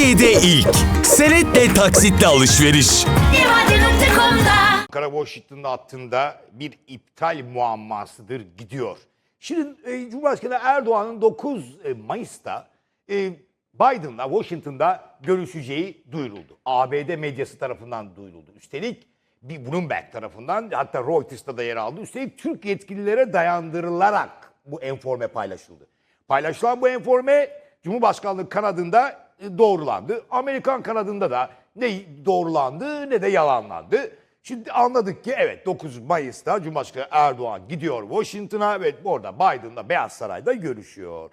Türkiye'de ilk. Senetle taksitle alışveriş. Ankara Washington'da attığında bir iptal muammasıdır gidiyor. Şimdi e, Cumhurbaşkanı Erdoğan'ın 9 Mayıs'ta e, Biden'la Washington'da görüşeceği duyuruldu. ABD medyası tarafından duyuruldu. Üstelik bir Bloomberg tarafından hatta Reuters'ta da yer aldı. Üstelik Türk yetkililere dayandırılarak bu enforme paylaşıldı. Paylaşılan bu enforme Cumhurbaşkanlığı kanadında e, doğrulandı. Amerikan kanadında da ne doğrulandı ne de yalanlandı. Şimdi anladık ki evet 9 Mayıs'ta Cumhurbaşkanı Erdoğan gidiyor Washington'a ve orada Biden'la Beyaz Saray'da görüşüyor.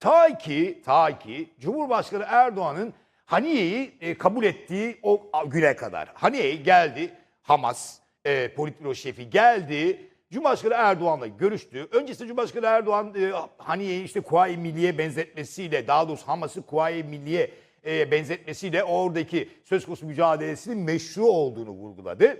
Ta ki, ta ki Cumhurbaşkanı Erdoğan'ın Haniye'yi e, kabul ettiği o güne kadar. Haniye geldi, Hamas e, politbüro şefi geldi. Cumhurbaşkanı Erdoğan'la görüştü. Öncesinde Cumhurbaşkanı Erdoğan e, Haniye'yi işte Kuvayi Milliye benzetmesiyle, daha doğrusu Hamas'ı Kuvayi Milliye e, benzetmesiyle oradaki söz konusu mücadelesinin meşru olduğunu vurguladı.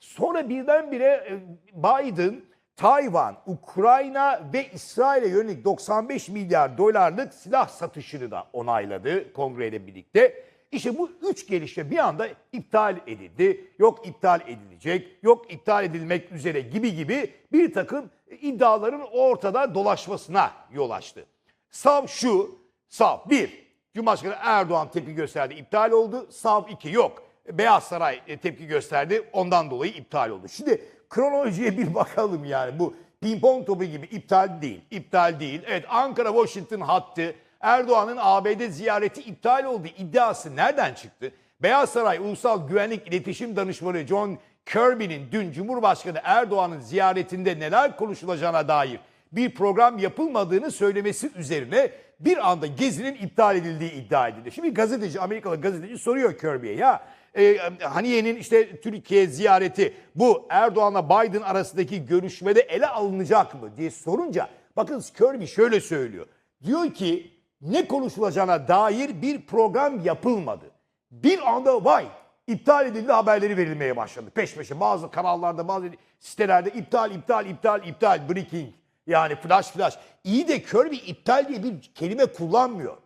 Sonra birdenbire e, Biden Tayvan, Ukrayna ve İsrail'e yönelik 95 milyar dolarlık silah satışını da onayladı kongreyle birlikte. İşte bu üç gelişme bir anda iptal edildi. Yok iptal edilecek, yok iptal edilmek üzere gibi gibi bir takım iddiaların ortada dolaşmasına yol açtı. Sav şu, sav bir, Cumhurbaşkanı Erdoğan tepki gösterdi, iptal oldu. Sav iki yok. Beyaz Saray e, tepki gösterdi, ondan dolayı iptal oldu. Şimdi kronolojiye bir bakalım yani bu pimpon topu gibi iptal değil, iptal değil. Evet Ankara-Washington hattı Erdoğan'ın ABD ziyareti iptal oldu iddiası nereden çıktı? Beyaz Saray Ulusal Güvenlik İletişim Danışmanı John Kirby'nin dün Cumhurbaşkanı Erdoğan'ın ziyaretinde neler konuşulacağına dair bir program yapılmadığını söylemesi üzerine bir anda gezinin iptal edildiği iddia edildi. Şimdi gazeteci, Amerikalı gazeteci soruyor Kirby'ye ya e, Haniye'nin işte Türkiye ziyareti bu Erdoğan'la Biden arasındaki görüşmede ele alınacak mı diye sorunca bakın Kirby şöyle söylüyor. Diyor ki ne konuşulacağına dair bir program yapılmadı. Bir anda vay iptal edildi haberleri verilmeye başladı. Peş peşe bazı kanallarda bazı sitelerde iptal iptal iptal iptal breaking yani flash flash. İyi de Kirby iptal diye bir kelime kullanmıyor.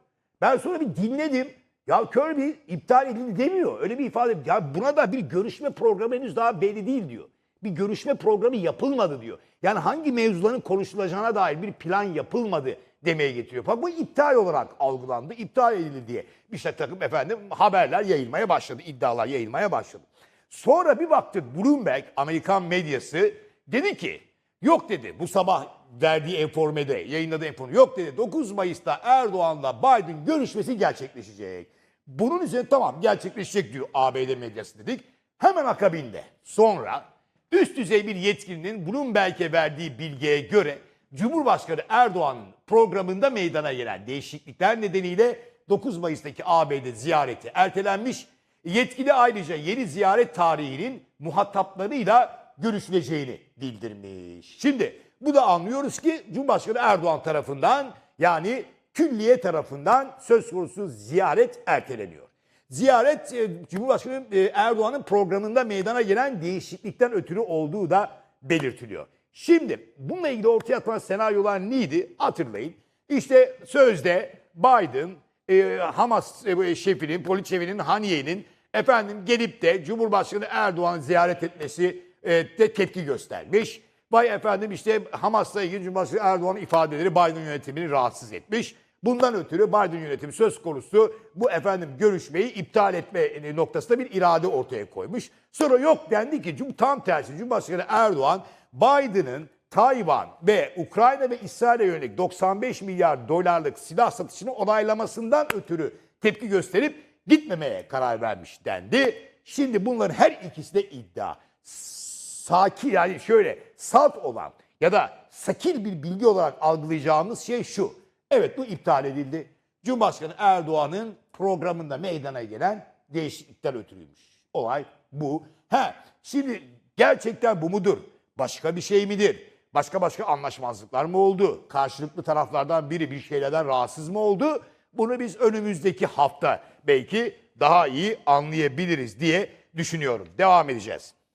Ben sonra bir dinledim. Ya Kirby iptal edildi demiyor. Öyle bir ifade. Ya buna da bir görüşme programı henüz daha belli değil diyor. Bir görüşme programı yapılmadı diyor. Yani hangi mevzuların konuşulacağına dair bir plan yapılmadı demeye getiriyor. Fakat bu iptal olarak algılandı. iptal edildi diye. İşte takım efendim haberler yayılmaya başladı. iddialar yayılmaya başladı. Sonra bir baktık Bloomberg, Amerikan medyası dedi ki yok dedi bu sabah verdiği enformede, yayınladığı enformede yok dedi 9 Mayıs'ta Erdoğan'la Biden görüşmesi gerçekleşecek. Bunun üzerine tamam gerçekleşecek diyor ABD medyası dedik. Hemen akabinde sonra üst düzey bir yetkilinin Bloomberg'e verdiği bilgiye göre Cumhurbaşkanı Erdoğan'ın programında meydana gelen değişiklikler nedeniyle 9 Mayıs'taki ABD ziyareti ertelenmiş. Yetkili ayrıca yeni ziyaret tarihinin muhataplarıyla görüşüleceğini bildirmiş. Şimdi bu da anlıyoruz ki Cumhurbaşkanı Erdoğan tarafından yani külliye tarafından söz konusu ziyaret erteleniyor. Ziyaret e, Cumhurbaşkanı e, Erdoğan'ın programında meydana gelen değişiklikten ötürü olduğu da belirtiliyor. Şimdi bununla ilgili ortaya atılan senaryolar neydi? Hatırlayın. İşte sözde Biden, e, Hamas e, şefinin, polis şefinin, Haniye'nin efendim gelip de Cumhurbaşkanı Erdoğan'ı ziyaret etmesi e, de tepki göstermiş. Vay efendim işte Hamas'la ilgili Cumhurbaşkanı Erdoğan'ın ifadeleri Biden yönetimini rahatsız etmiş. Bundan ötürü Biden yönetimi söz konusu bu efendim görüşmeyi iptal etme noktasında bir irade ortaya koymuş. Sonra yok dendi ki tam tersi Cumhurbaşkanı Erdoğan Biden'ın Tayvan ve Ukrayna ve İsrail'e yönelik 95 milyar dolarlık silah satışını onaylamasından ötürü tepki gösterip gitmemeye karar vermiş dendi. Şimdi bunların her ikisi de iddia. Sakin yani şöyle salt olan ya da sakil bir bilgi olarak algılayacağımız şey şu. Evet bu iptal edildi. Cumhurbaşkanı Erdoğan'ın programında meydana gelen değişiklikler ötürüymüş. Olay bu. Ha şimdi gerçekten bu mudur? Başka bir şey midir? Başka başka anlaşmazlıklar mı oldu? Karşılıklı taraflardan biri bir şeylerden rahatsız mı oldu? Bunu biz önümüzdeki hafta belki daha iyi anlayabiliriz diye düşünüyorum. Devam edeceğiz.